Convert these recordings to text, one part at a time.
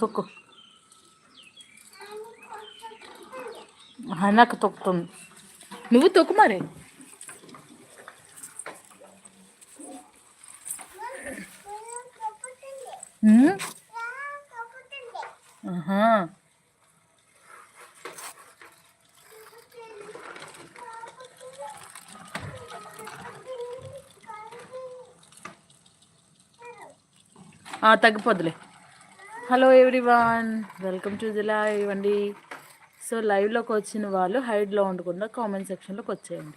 తొక్కు నాకు తొక్కుతుంది నువ్వు తొక్కు మరి తగ్గిపోద్దులే hello everyone welcome to the live అండి. సో లైవ్లోకి వచ్చిన వాళ్ళు హైడ్లో ఉండకుండా కామెంట్ సెక్షన్లోకి వచ్చేయండి.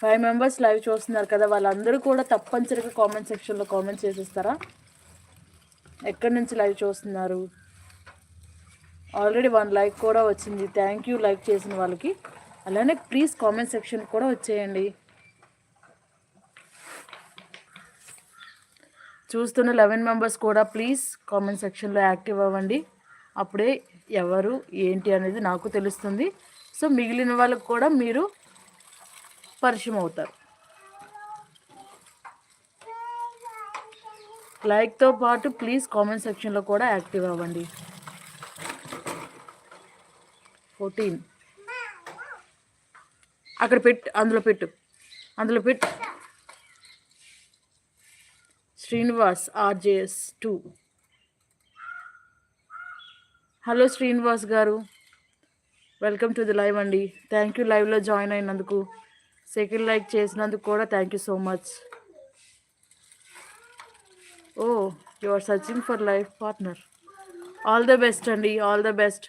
ఫైవ్ మెంబర్స్ లైవ్ చూస్తున్నారు కదా వాళ్ళందరూ కూడా తప్పనిసరిగా కామెంట్ సెక్షన్లో కామెంట్ చేసేస్తారా? ఎక్కడి నుంచి లైవ్ చూస్తున్నారు? ఆల్రెడీ వన్ లైక్ కూడా వచ్చింది. థ్యాంక్ యూ లైక్ చేసిన వాళ్ళకి. అలానే ప్లీజ్ కామెంట్ సెక్షన్ కూడా వచ్చేయండి. చూస్తున్న లెవెన్ మెంబర్స్ కూడా ప్లీజ్ కామెంట్ సెక్షన్లో యాక్టివ్ అవ్వండి. అప్పుడే ఎవరు ఏంటి అనేది నాకు తెలుస్తుంది. సో మిగిలిన వాళ్ళకి కూడా మీరు పరిచయం అవుతారు లైక్తో పాటు ప్లీజ్ కామెంట్ సెక్షన్లో కూడా యాక్టివ్ అవ్వండి. ఫోర్టీన్ అక్కడ పెట్టు అందులో పెట్టు. అందులో పెట్టు Srinivas RJS too hello Srinivas garu. Welcome to the live అండి. థ్యాంక్ యూ లైవ్లో జాయిన్ అయినందుకు. సెకండ్ లైక్ చేసినందుకు కూడా thank you so much oh you are searching for life partner all the best అండి ఆల్ ద బెస్ట్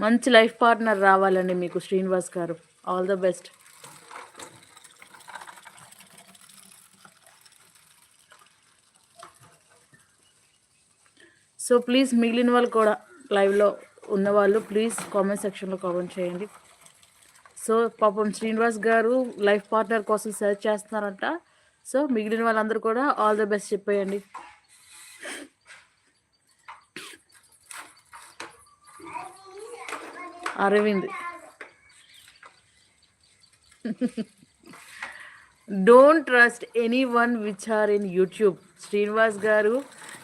మంచి life partner రావాలండి మీకు Srinivas garu. All the best so please మిగిలిన వాళ్ళు కూడా లైవ్లో ఉన్నవాళ్ళు ప్లీజ్ కామెంట్ సెక్షన్లో కామెంట్ చేయండి. సో పాపం శ్రీనివాస్ గారు లైఫ్ పార్ట్నర్ కోసం సెర్చ్ చేస్తున్నారంట. సో మిగిలిన వాళ్ళందరూ కూడా ఆల్ ద బెస్ట్ చెప్పేయండి. Aravind. Don't trust anyone which are in YouTube Srinivas garu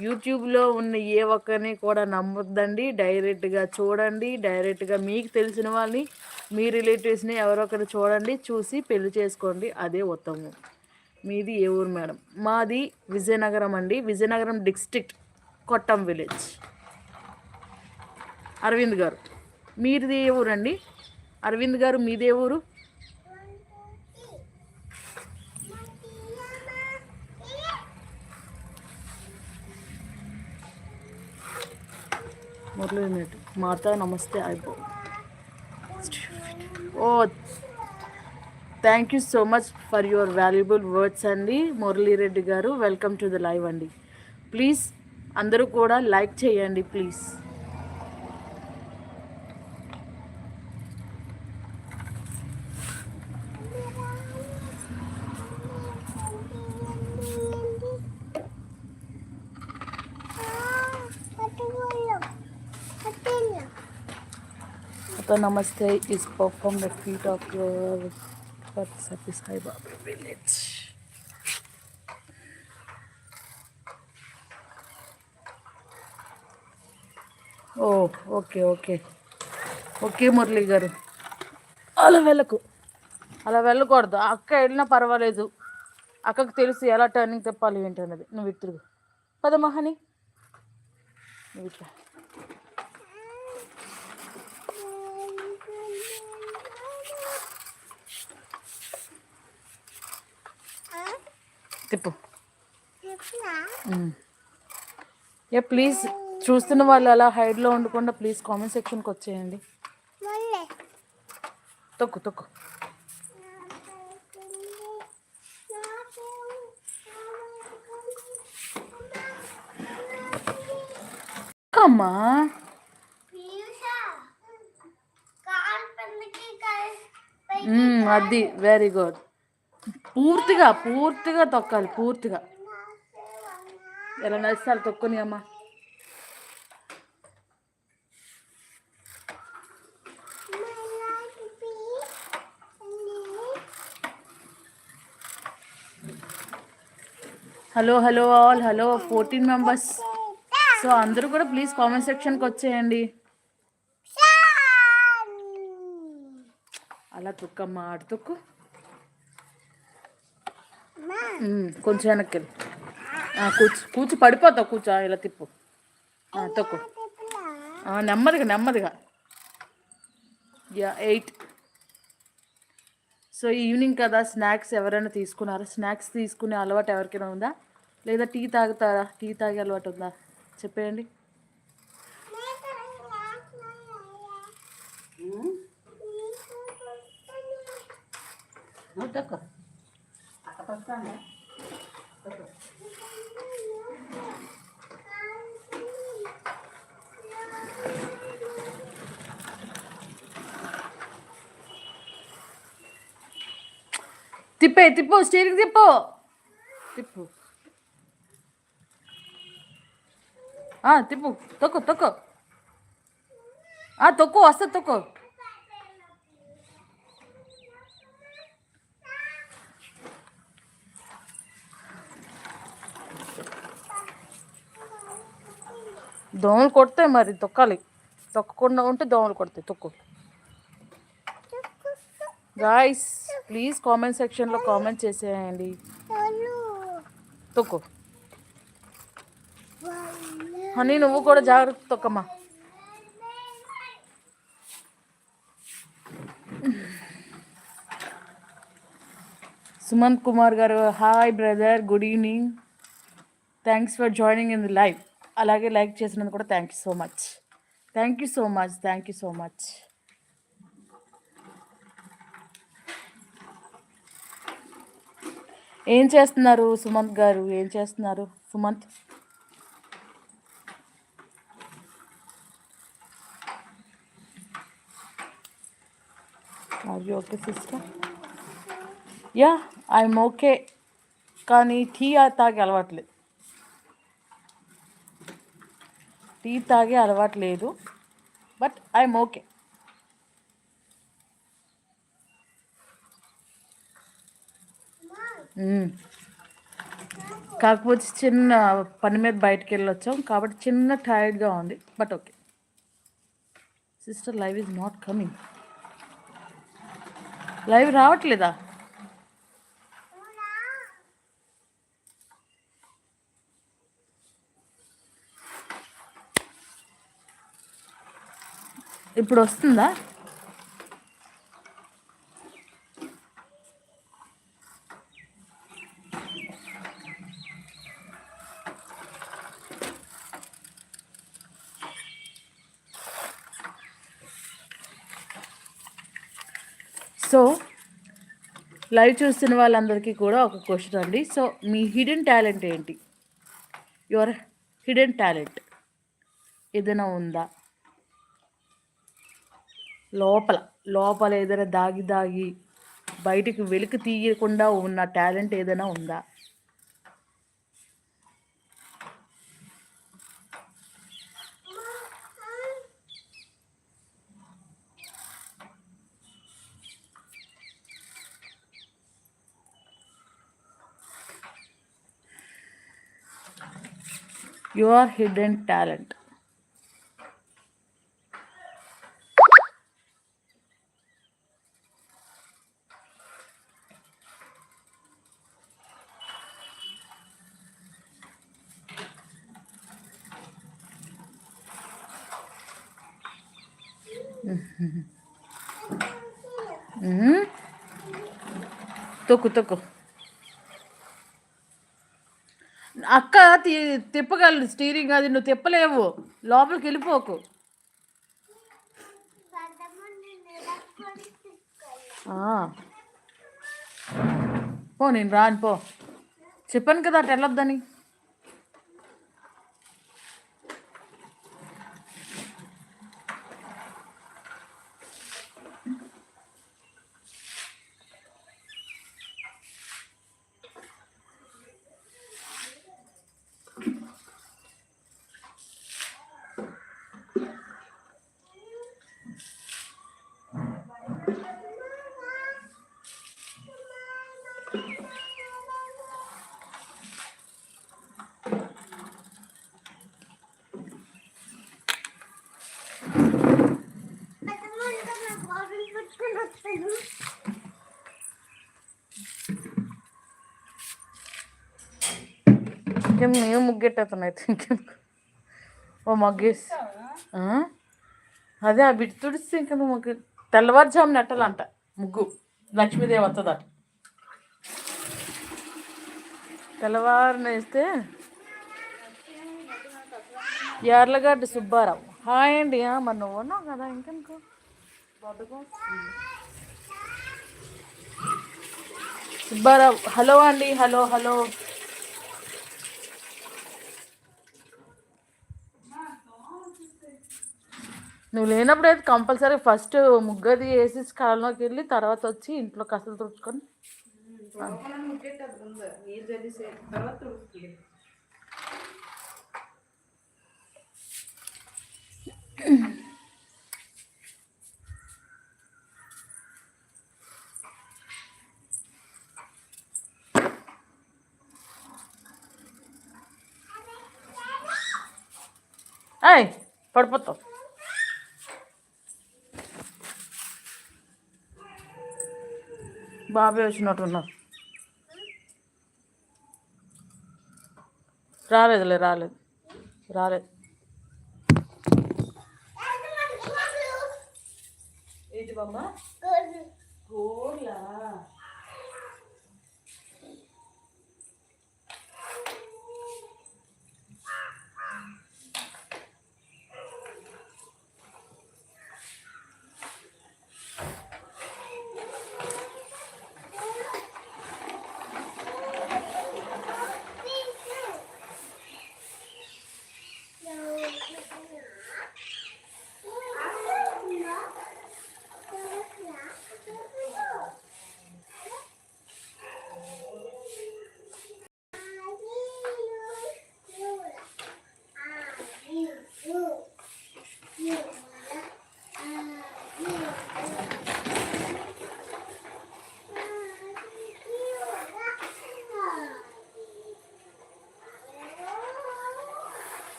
యూట్యూబ్లో ఉన్న ఏ ఒక్కరిని కూడా నమ్మొద్దండి. డైరెక్ట్గా చూడండి. డైరెక్ట్గా మీకు తెలిసిన వాళ్ళని మీ రిలేటివ్స్ని ఎవరొకరు చూడండి. చూసి పెళ్ళి చేసుకోండి. అదే ఉత్తమం. మీది ఏ ఊరు మేడం? మాది విజయనగరం అండి. Vizianagaram district Kottam village. Arvind garu. మీది ఏ ఊరండి? అరవింద్ గారు మీదే ఊరు? మొదలైనట్టు. మాత నమస్తే అయిపో. ఓ thank you so much for your valuable words అండి. Murali Reddy garu welcome to the live అండి. ప్లీజ్ అందరూ కూడా లైక్ చేయండి please Mukta Namaste is performed at feet of your Sati Sai Baba village. Oh okay okay okay Murali garu అలా వెళ్ళకు। అలా వెళ్ళకూడదు. అక్క వెళ్ళినా పర్వాలేదు. అక్కకు తెలుసు ఎలా టర్నింగ్ తెప్పాలి ఏంటన్నది. నువ్వు ఇటు తిరుగు. పద మహని. నువ్వు ఇట్లా తిప్పు ఏ ప్లీజ్. చూస్తున్న వాళ్ళు అలా హైడ్లో ఉండకుండా ప్లీజ్ కామెంట్ సెక్షన్కి వచ్చేయండి. తొక్కు తొక్కు. అమ్మా మ్మ్, అది వెరీ గుడ్ పూర్తిగా పూర్తిగా తొక్కాలి పూర్తిగా. ఎలా నడుస్తారు తొక్కుని అమ్మా. Hello hello all hello fourteen members so అందరూ కూడా ప్లీజ్ కామెంట్ సెక్షన్కి వచ్చేయండి. అలా తొక్కమ్మా ఆడు తొక్కు. కొంచెం వెనక్కి కూర్చు కూర్చు పడిపోతావు కూర్చో ఇలా తిప్పు. ఆ, తొక్కు. ఆ, నెమ్మదిగా నెమ్మదిగా. Yeah eight. సో ఈవినింగ్ కదా స్నాక్స్ ఎవరైనా తీసుకున్నారా? స్నాక్స్ తీసుకునే అలవాటు ఎవరికైనా ఉందా? లేదా టీ తాగుతారా? టీ తాగే అలవాటు ఉందా? చెప్పేయండి. తిప్పే తిప్పు స్టీరింగ్ తిప్పు. తిప్పు. ఆ, తిప్పు. తొక్కు తొక్కు. ఆ, తొక్కు వస్తా తొక్కు. దోమలు కొడతాయి మరి తొక్కాలి. తొక్కకుండా ఉంటే దోమలు కొడతాయి తొక్కు. గాయస్ ప్లీజ్ కామెంట్ సెక్షన్లో కామెంట్ చేసేయండి. తొక్కు. హనీ నువ్వు కూడా జాగ్రత్త తొక్కమ్మా. Sumanth Kumar garu hi brother good evening thanks for joining in the live అలాగే లైక్ చేసినందుకు కూడా thank you so much thank you so much thank you so much ఏం చేస్తున్నారు సుమంత్ గారు? ఏం చేస్తున్నారు Sumanth? Are you okay sister yeah I'm okay కానీ tea తాగి అలవాట్లేదు టీ తాగే అలవాటు లేదు బట్ ఐఎమ్ ఓకే కాకపోతే చిన్న పని మీద బయటకు వెళ్ళొచ్చాం కాబట్టి చిన్న టైర్డ్గా ఉంది but okay sister live is not coming live రావట్లేదా? ఇప్పుడు వస్తుందా సో లైవ్ చూస్తున్న వాళ్ళందరికీ కూడా ఒక క్వశ్చన్ అండి. సో మీ హిడెన్ టాలెంట్ ఏంటి? యువర్ హిడెన్ టాలెంట్ ఏదైనా ఉందా? లోపల లోపల ఏదైనా దాగి దాగి బయటికి వెలికి తీయకుండా ఉన్న టాలెంట్ ఏదైనా ఉందా? యు ఆర్ హిడెన్ టాలెంట్ తొక్కు తొక్కు. అక్క తి తిప్పగలదు స్టీరింగ్ అది నువ్వు తిప్పలేవు. లోపలికి వెళ్ళిపోకు. పో నేను రాను పో. చెప్పాను కదా అటు వెళ్ళొద్దని. ఇంకేం మేము అయితే ఇంకేం. ఓ మగ్గేసి. అదే ఆ బిడ్డ తుడిస్తే ఇంకా నువ్వు ముగ్గు తెల్లవారుజామున నెట్టాలంట ముగ్గు. లక్ష్మీదేవి వస్తుందట తెల్లవారున వేస్తే యార్లగడ్డ సుబ్బారావు. హాయ్ అండి. ఆ, మరి నువ్వు ఉన్నావు కదా ఇంకెందుకు? సుబ్బారావు. హలో అండి. Hello hello. నువ్వు లేనప్పుడు అయితే కంపల్సరీ ఫస్ట్ ముగ్గది వేసి కాలంలోకి వెళ్ళి తర్వాత వచ్చి ఇంట్లో కసలు తుడుచుకొని. ఏయ్ పడిపోతావు. బాబే వచ్చినట్టున్నారు రాలేదులే రాలేదు. రాలేదు. ఏంటి బామ్మ?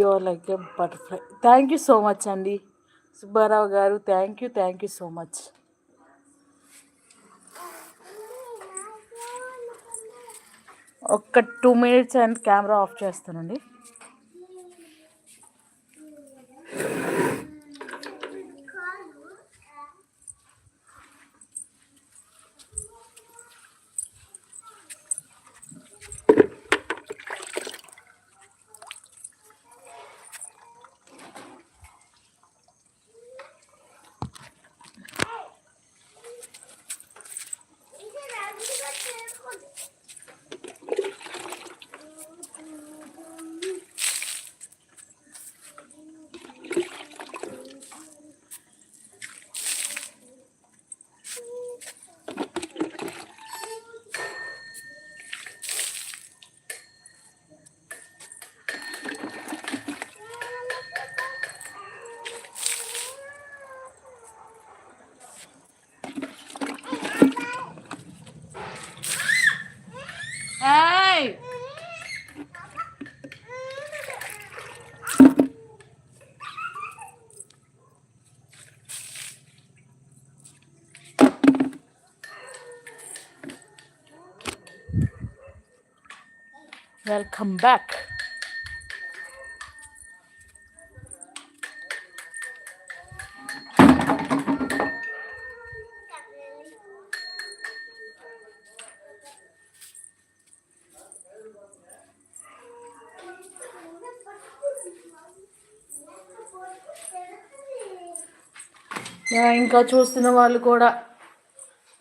Your like a butterfly thank you so much అండి Subbarao garu thank you thank you so much ఒక్క two minutes and camera off చేస్తానండి. వెల్కమ్ బ్యాక్ ఇంకా చూస్తున్న వాళ్ళు కూడా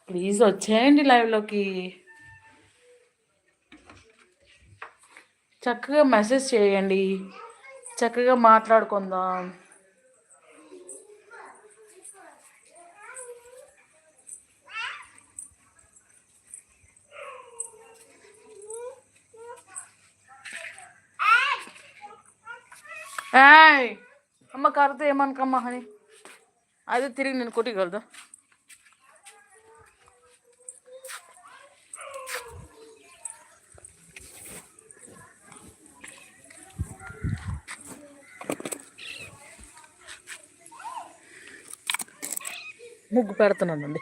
ప్లీజ్ వచ్చేయండి లైవ్లోకి. చక్కగా మెసేజ్ చేయండి. చక్కగా మాట్లాడుకుందాం. అమ్మ కరితే ఏమనుకమ్మా అని అదే తిరిగి నేను కొట్టిగలదా ముగ్గు పెడుతున్నానండి.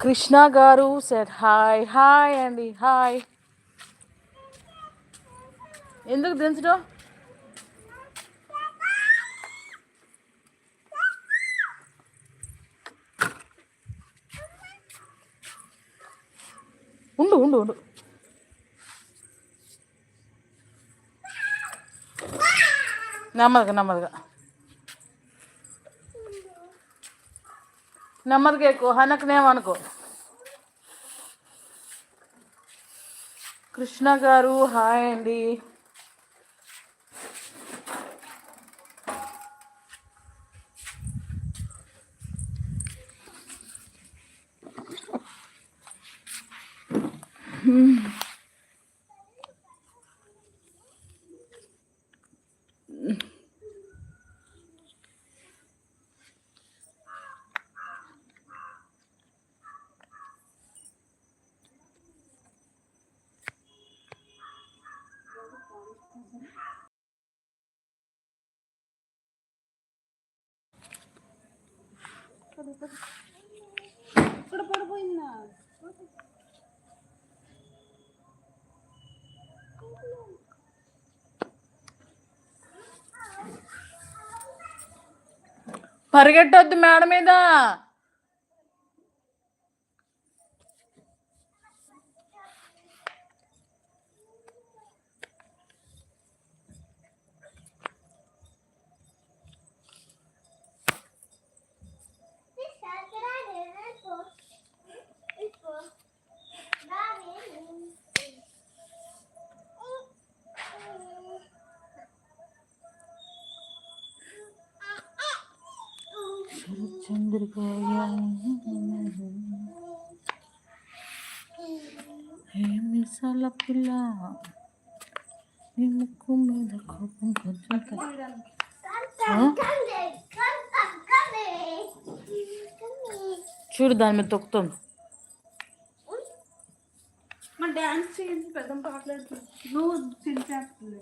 Krishna garu set hi hi అండి హాయ్ ఎందుకు దించడం ఉండు ఉండు ఉండు నెమ్మదిగా నెమ్మదిగా నెమ్మదిగా ఎక్కువ. హనకనేమనుకో. కృష్ణ గారు హాయ్ అండి. ఇక్కడ పడిపోయిందా? పరిగెట్టొద్దు మేడ మీద చంద్రికాయ ఏ మిసాల పిల్ల నీ ముక్కు మీద కోపం కొంచెం తక్కువ. ఆ? చూడు దాని మీద తొక్కుతుంది మా డాన్స్ చేయండి పెద్ద పాటలు నువ్వు తింటేస్తుంది